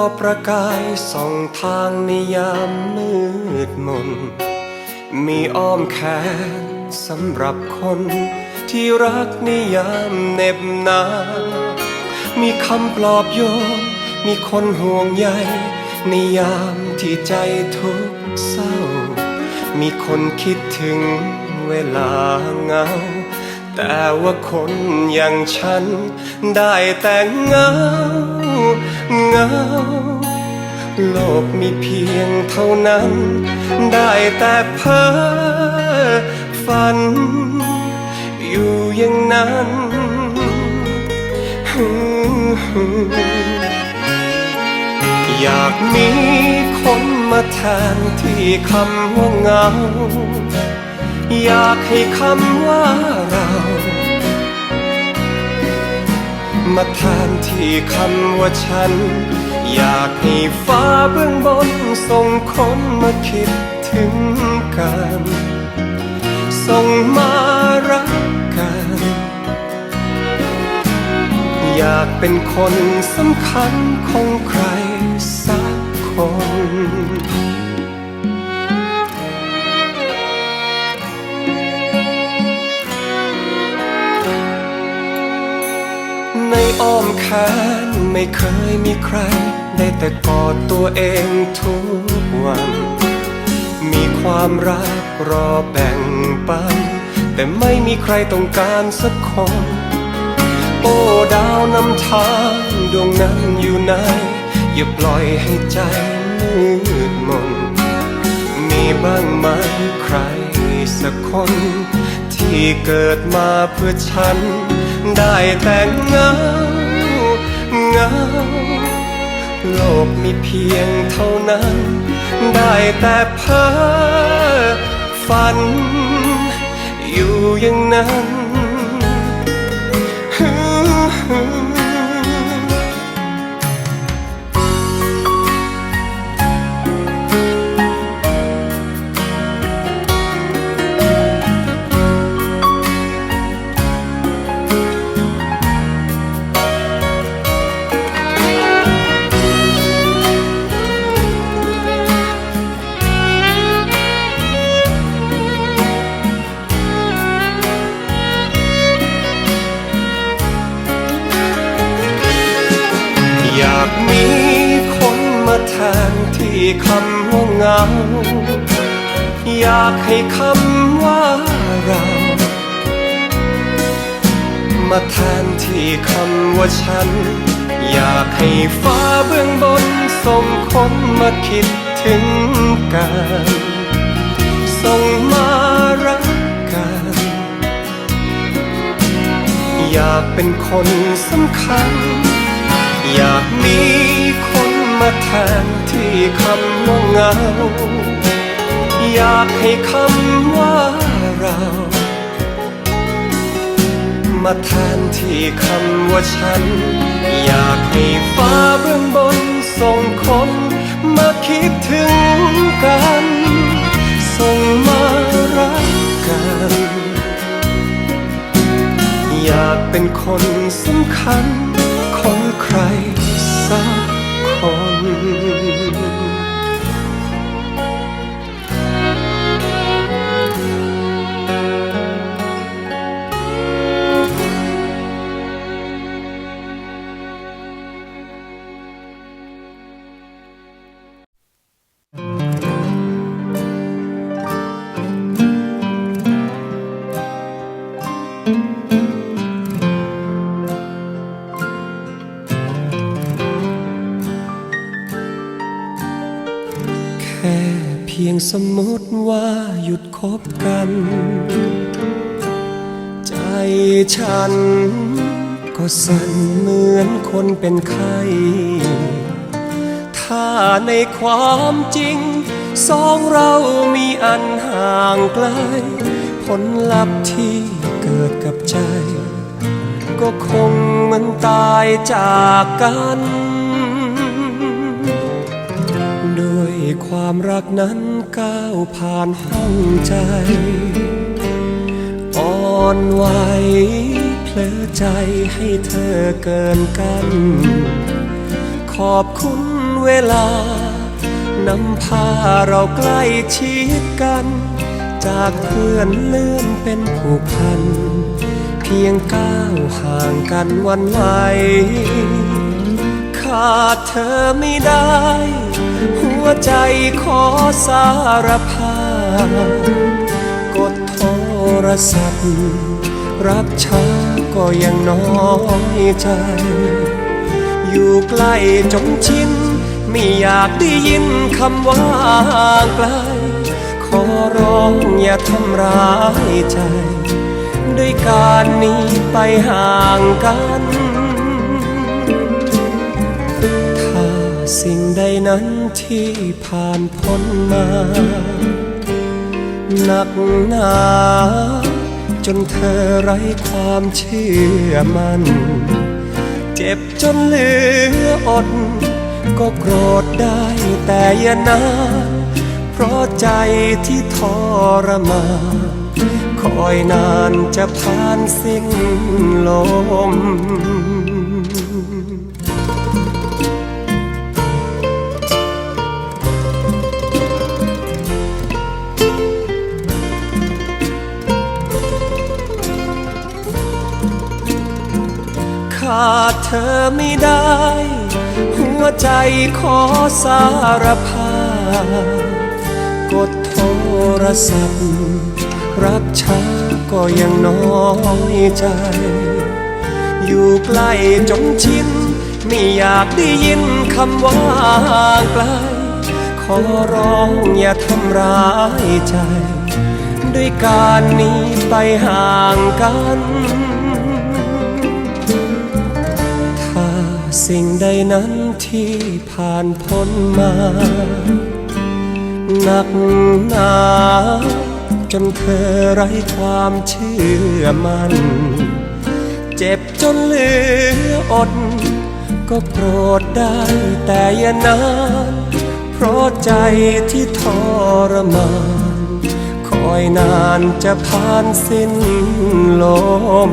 ดวงดาวทอประกายส่องทางในยามมืดมน มีอ้อมแขนสำหรับคนที่รักในยามเหน็บหนาวมีคำปลอบโยนมีคนห่วงใยในยามที่ใจทุกเศร้า มีคนคิดถึงเวลาเหงา แต่ว่าคนอย่างฉัน ได้แต่เงาเงาโลกมีเพียงเท่านั้น ได้แต่เพ้อฝัน อยู่อย่างนั้นอยากมีคนมาแทนที่คำว่าเงา อยากให้คำว่า เรามานที่คำว่าฉัน อยากให้ฟ้าเบื้องบนส่งคนมาคิดถึงกัน ส่งมารักกัน อยากเป็นคนสำคัญของใครสักคน อ้อมแขนไม่เคยมีใคร ได้แต่กอดตัวเองทุกวัน มีความรักรอแบ่งปัน แต่ไม่มีใครต้องการสักคน โอ้ดาวนำทางดวงนั้นอยู่ไหน อย่าปล่อยให้ใจมืดมน มีบ้างไหมใครสักคน ที่เกิดมาเพื่อฉัน ได้แต่เงาเงาโลกมีเพียงเท่านั้น ได้แต่เพ้อฝัน อยู่อย่างนั้น ที่คำว่าเงา อยากให้คำว่าเรา มาแทนที่คำว่าฉัน อยากให้ฟ้าเบื้องบนส่งคนมาคิดถึงกันส่งมารักกัน อยากเป็นคนสำคัญ อยากมีค มาแทนที่คำว่าเงา อยากให้คำว่าเรา มาแทนที่คำว่าฉัน อยากให้ฟ้าเบื้องบนส่งคนมาคิดถึงกัน ส่งมารักกัน อยากเป็นคนสำคัญของใครสัก ว่าหยุดคบกัน ใจฉันก็สั่นเหมือนคนเป็นไข้ถ้าในความจริง สองเรามีอันห่างไกล ผลลัพธ์ที่เกิดกับใจ ก็คงเหมันตายจากกัน ด้วยความรักนั้น ก้าวผ่านห้องใจ อ่อนไหวเพลอใจให้เธอเกินกัน ขอบคุณเวลานำพาเราใกล้ชิดกัน จากเพื่อนเลื่อนเป็นผูกพัน เพียงก้าวห่างกันวันไหวขาดเธอไม่ได้ หัวใจขอสารภาพกดโทรศัพท์ รับช้าก็ยังน้อยใจ อยู่ใกล้จนชินไม่อยากได้ยินคำว่าไกล ขอร้องอย่าทำร้ายใจ ด้วยการหนี้ไปห่างกัน สิ่งใดนั้นที่ผ่านพ้นมา หนักหนาจนเธอไร้ความเชื่อมัน เจ็บจนเหลืออด ก็โกรธได้แต่อย่านาเพราะใจที่ทรมานคอยนานจะผ่านสิ้นลมาดเธอไม่ได้ หัวใจขอสารภาพกดโทรศัพท์ รับช้าก็ยังน้อยใจ อยู่ใกล้จนชินไม่อยากได้ยินคำว่าไกล ขอร้องอย่าทำร้ายใจ ด้วยการหนี้ไปห่างกัน สิ่งใดนั้นที่ผ่านพ้นมาหนักหนาจนเธอไร้ความเชื่อมัน เจ็บจนเหลืออด ก็โกรธได้แต่อย่านาน เพราะใจที่ทรมาน คอยนานจะผ่านสิ้นลม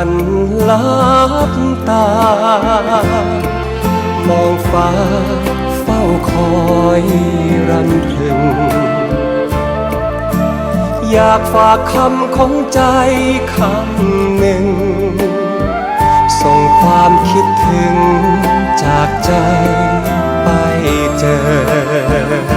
กันลับตา มองฟ้าเฝ้าคอยรำพึง อยากฝากคำของใจคำหนึ่ง ส่งความคิดถึงจากใจไปเจอ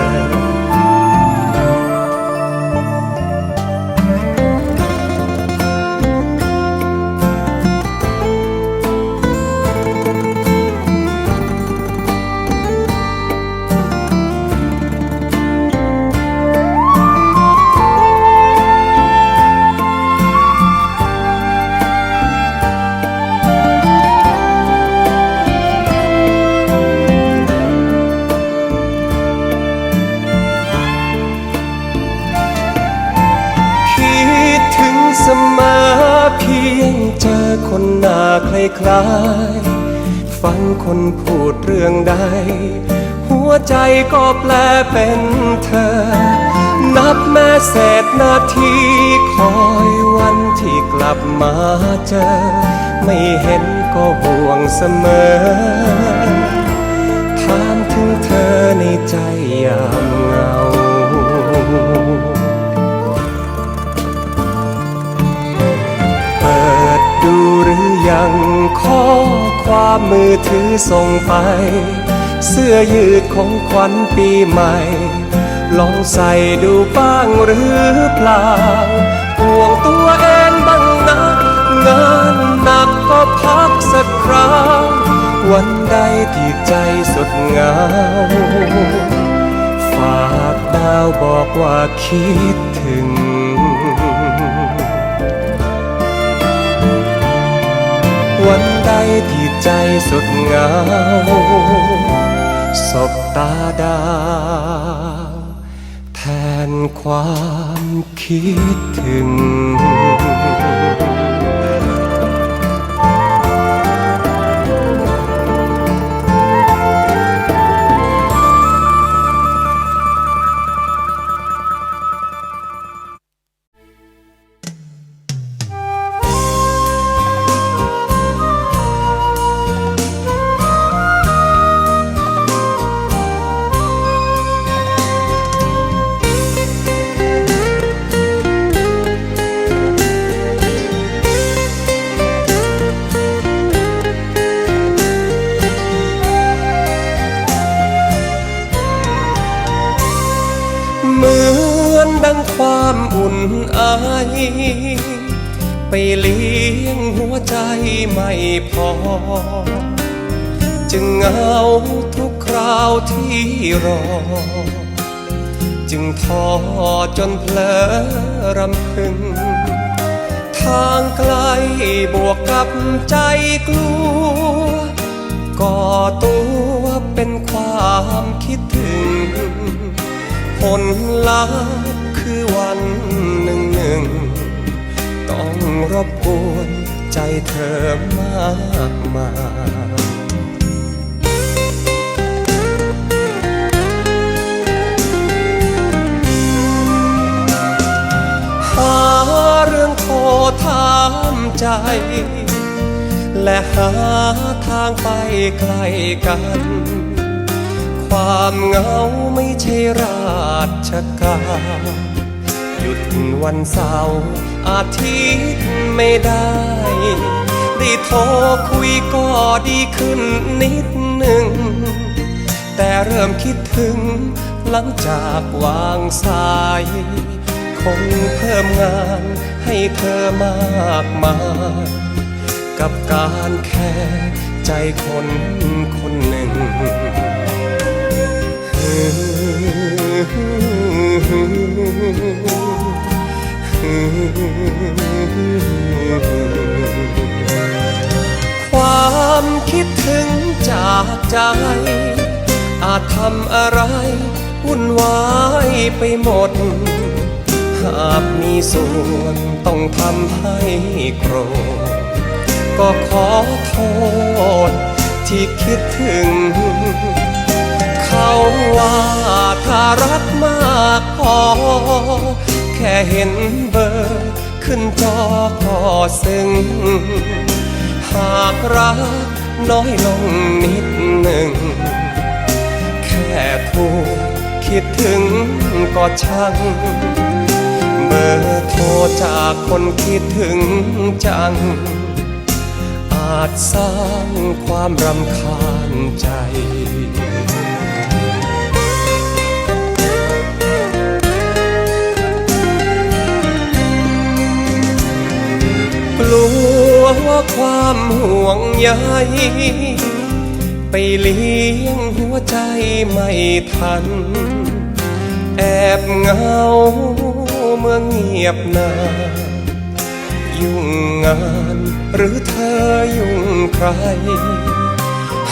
คล้าย ฟังคนพูดเรื่องใด หัวใจก็แปลเป็นเธอ นับแม่เศษนาทีคอยวันที่กลับมาเจอ ไม่เห็นก็ห่วงเสมอ ถามถึงเธอในใจยามเหงา ความมือถือส่งไป เสื้อยืดของขวัญปีใหม่ ลองใส่ดูบ้างหรือเปล่าห่วงตัวเองบ้างนะงานหนักก็พักสักคราววันใดที่ใจสดเหงา ฝากดาวบอกว่าคิด ที่ใจสุดเหงาสบตาดาวแทนความคิดถึง ไปเลี้ยงหัวใจไม่พอ จึงเหงาทุกคราวที่รอ จึงท้อจนเพลอรำพึง ทางไกลบวกกับใจกลัว ก่อตัวเป็นความคิดถึง ผลลัพธ์คือวันหนึ่งหนึ่งต้อง รบกวนใจเธอมากมายหาเรื่องโทรถามใจ และหาทางไปไกลกัน ความเหงาไม่ใช่ราชการหยุดวันเสาร์ อาทิตย์ไม่ได้ ได้โทรคุยก็ดีขึ้นนิดหนึ่ง แต่เริ่มคิดถึงหลังจากวางสาย คงเพิ่มงานให้เธอมากมายกับการแค่ใจคนคนหนึ่ง ความคิดถึงจากใจ อาจทำอะไร วุ่นวายไปหมด หากมีส่วนต้องทำให้โกรธ ก็ขอโทษที่คิดถึง เขาว่าถ้ารักมากพอ ค่เห็นเบอร์ขึ้นจอก็ซึ้ง หากรักน้อยลงนิดหนึ่ง แค่ถูกคิดถึงก็ช่าง เบอร์โทรจากคนคิดถึงจัง อาจสร้างความรำคาญใจ วว่าความห่วงใยไปเลี้ยงหัวใจไม่ทัน แอบเหงาเมื่อเงียบนานยุ่งงานหรือเธอยุ่งใคร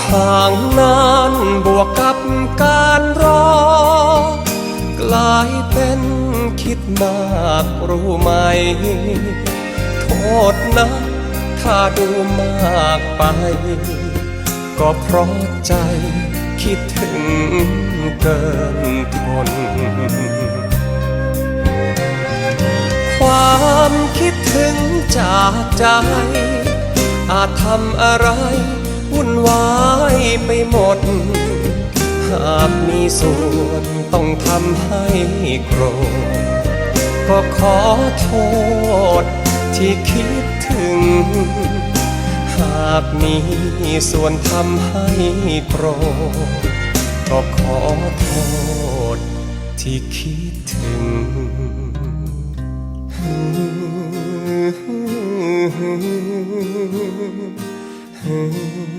ห่างนานบวกกับการรอ กลายเป็นคิดมากรู้ไหม โทษนะ ถ้าดูมากไป ก็เพราะใจคิดถึงเกินทน ความคิดถึงจากใจ อาจทำอะไร วุ่นวายไปหมด หากมีส่วนต้องทำให้โกรธก็ขอโทษที่คิด ถึง หากมีส่วนทำให้โกรธก็ขอโทษที่คิดถึงต้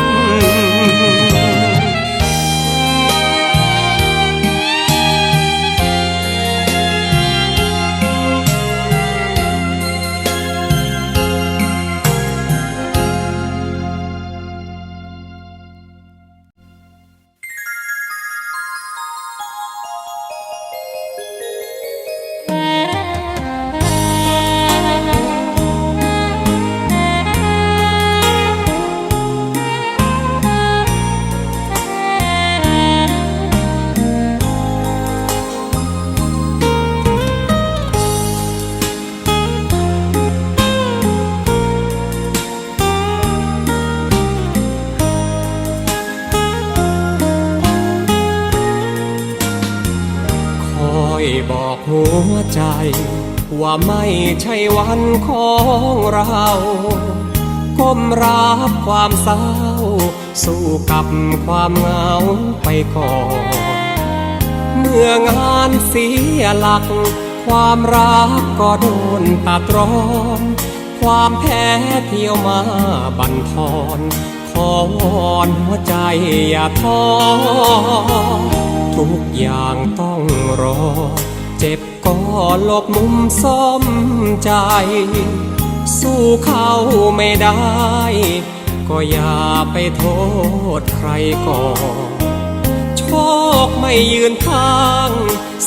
ว่าไม่ใช่วันของเราก้มรับความเศร้า สู้กับความเหงาไปก่อน เมื่องานเสียหลัก ความรักก็โดนตัดรอนความแพ้เที่ยวมาบั่นทอน ขอวอนหัวใจอย่าท้อทุกอย่างต้องรอ ก็หลบมุมซ่อมใจ สู้เขาไม่ได้ ก็อย่าไปโทษใครก่อนโชคไม่ยืนข้าง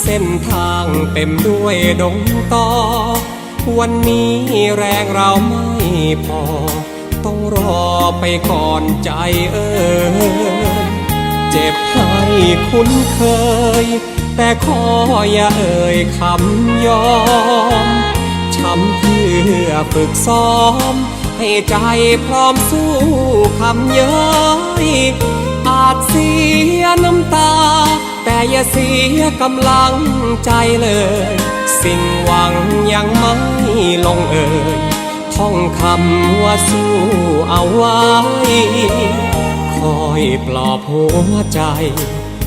เส้นทางเต็มด้วยดงตอ วันนี้แรงเราไม่พอ ต้องรอไปก่อนใจเอ่ยเจ็บให้คุ้นเคย แต่ขออย่าเอ่ยคำยอมช้ำเพื่อฝึกซ้อม ให้ใจพร้อมสู้คำเย้ยอาจเสียน้ำตา แต่อย่าเสียกำลังใจเลย สิ่งหวังยังไม่ลงเอ่ยท่องคำว่าสู้เอาไว้ คอยปลอบหัวใจ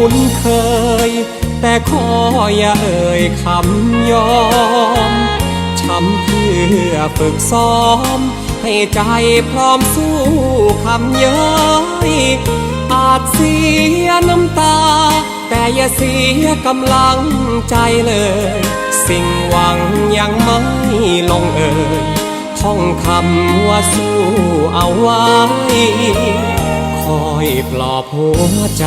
คุ้นเคย แต่ขออย่าเอ่ยคำยอมช้ำเพื่อฝึกซ้อม ให้ใจพร้อมสู้คำเย้ยอาจเสียน้ำตา แต่อย่าเสียกำลังใจเลย สิ่งหวังยังไม่ลงเอ่ยท่องคำว่าสู้เอาไว้ คอยปลอบหัวใจ